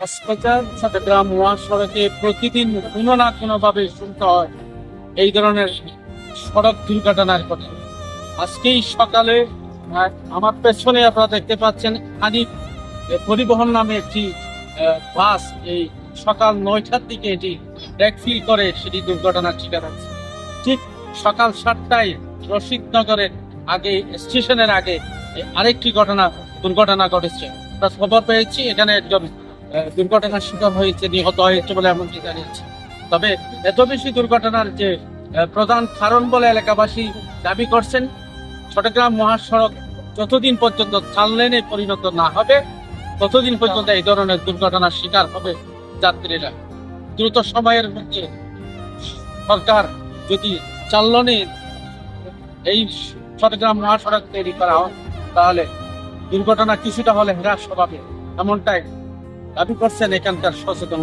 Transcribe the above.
কক্সবাজার চট্টগ্রাম মহাসড়কে প্রতিদিন কোনো না কোনোভাবে শুনতে হয় এই ধরনের সড়ক দুর্ঘটনার কথা আজকেই সকালে আমার পেছনে আপনারা দেখতে পাচ্ছেন আনিক পরিবহন নামে একটি বাস এই সকাল নয়টার দিকে এটি ব্যাকফিল করে সেটি দুর্ঘটনার হচ্ছে। ঠিক সকাল সাতটায় রশিদনগরের আগে, স্টেশনের আগে আরেকটি ঘটনা, দুর্ঘটনা ঘটেছে। আমরা খবর পেয়েছি, এখানে একজন দুর্ঘটনার শিকার হয়েছে, নিহত হয়েছে বলে এমনটি জানিয়েছে। তবে এত বেশি দুর্ঘটনার যে প্রধান কারণ বলে এলাকাবাসী দাবি করছেন, চট্টগ্রাম মহাসড়ক যতদিন পর্যন্ত চার লেনে পরিণত না হবে, ততদিন পর্যন্ত এই ধরনের দুর্ঘটনার শিকার হবে যাত্রীরা। দ্রুত সময়ের মধ্যে সরকার যদি চার লেনে এই চট্টগ্রাম মহাসড়ক তৈরি করা হয়, তাহলে দুর্ঘটনা কিছুটা হলে হ্রাস পাবে, এমনটাই দাবি করছেন এখানকার সচেতন